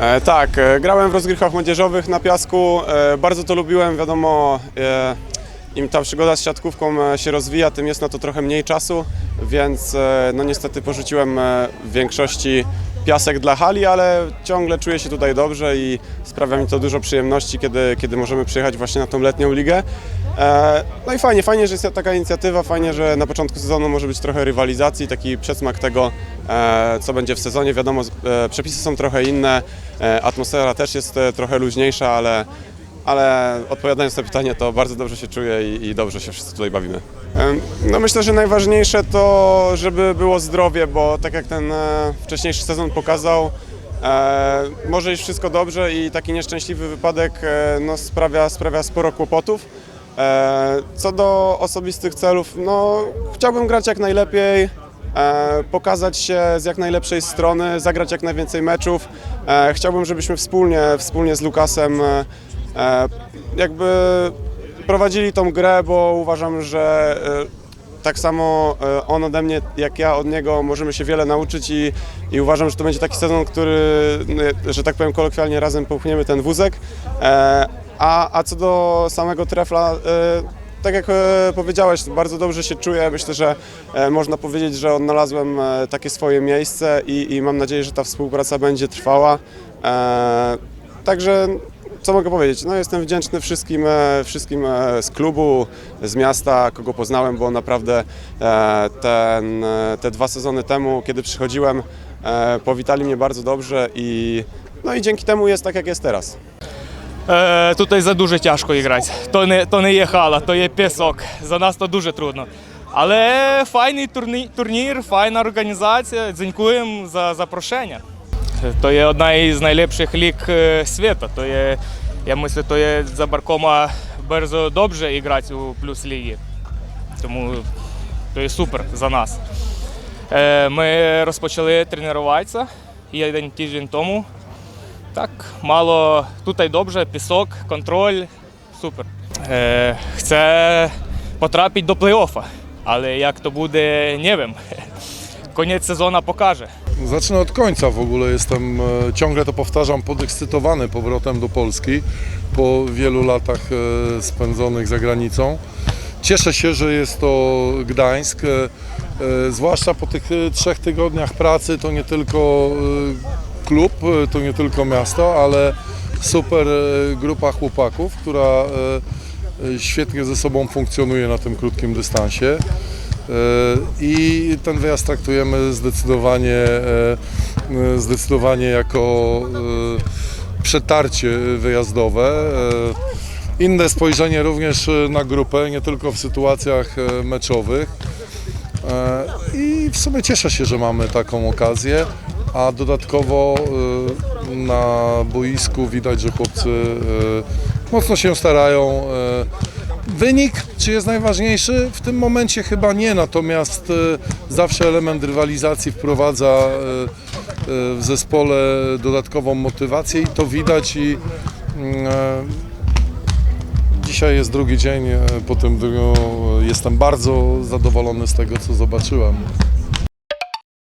E, tak, e, grałem w rozgrywkach młodzieżowych na piasku. E, bardzo to lubiłem, wiadomo. Im ta przygoda z siatkówką się rozwija, tym jest na to trochę mniej czasu, więc no niestety porzuciłem w większości piasek dla hali, ale ciągle czuję się tutaj dobrze i sprawia mi to dużo przyjemności, kiedy, kiedy możemy przyjechać właśnie na tą letnią ligę. No i fajnie, fajnie, że jest taka inicjatywa, fajnie, że na początku sezonu może być trochę rywalizacji, taki przedsmak tego, co będzie w sezonie. Wiadomo, e, przepisy są trochę inne, e, atmosfera też jest e, trochę luźniejsza, ale, ale odpowiadając na pytanie, to bardzo dobrze się czuję i, i dobrze się wszyscy tutaj bawimy. No myślę, że najważniejsze to, żeby było zdrowie, bo tak jak ten e, wcześniejszy sezon pokazał, e, może iść wszystko dobrze i taki nieszczęśliwy wypadek e, no, sprawia, sprawia sporo kłopotów. E, Co do osobistych celów, no chciałbym grać jak najlepiej, e, pokazać się z jak najlepszej strony, zagrać jak najwięcej meczów. E, Chciałbym, żebyśmy wspólnie, wspólnie z Lukasem e, e, jakby prowadzili tą grę, bo uważam, że e, tak samo e, on ode mnie, jak ja od niego możemy się wiele nauczyć i, i uważam, że to będzie taki sezon, który, że tak powiem kolokwialnie, razem popchniemy ten wózek. E, A, a co do samego trefla, e, tak jak e, powiedziałeś, bardzo dobrze się czuję. Myślę, że e, można powiedzieć, że odnalazłem e, takie swoje miejsce i, i mam nadzieję, że ta współpraca będzie trwała. Także co mogę powiedzieć? No, jestem wdzięczny wszystkim, wszystkim z klubu, z miasta, kogo poznałem, bo naprawdę ten, te dwa sezony temu, kiedy przychodziłem, powitali mnie bardzo dobrze i, no i dzięki temu jest tak, jak jest teraz. Е, тут за дуже тяжко грати. То не, то не є хала, то є пісок. За нас то дуже трудно. Але файний турні, турнір, файна організація. Дзенькуємо за запрошення. То є одна із найліпших ліг е, світу. То є, я мислю, то є за Баркома дуже добре грати у плюс лігі. Тому то є супер за нас. Е, Ми розпочали тренуватися один тиждень тому. Так, мало тут й добре, пісок, контроль, супер. Е, Chcę потрапити до плей-оффа, ale jak to буде, nie wiem. Koniec sezonu pokaże. Zacznę od końca w ogóle. Jestem, e, ciągle to powtarzam, podekscytowany powrotem do Polski po wielu latach e, spędzonych za granicą. Cieszę się, że jest to Gdańsk, e, e, zwłaszcza po tych e, trzech tygodniach pracy. To nie tylko e, klub, e, to nie tylko miasto, ale super e, grupa chłopaków, która e, świetnie ze sobą funkcjonuje na tym krótkim dystansie. I ten wyjazd traktujemy zdecydowanie, zdecydowanie jako przetarcie wyjazdowe. Inne spojrzenie również na grupę, nie tylko w sytuacjach meczowych. I w sumie cieszę się, że mamy taką okazję, a dodatkowo e, na boisku widać, że chłopcy e, mocno się starają. e, Wynik, czy jest najważniejszy? W tym momencie chyba nie, natomiast zawsze element rywalizacji wprowadza w zespole dodatkową motywację i to widać i dzisiaj jest drugi dzień po tym dniu. Jestem bardzo zadowolony z tego, co zobaczyłem.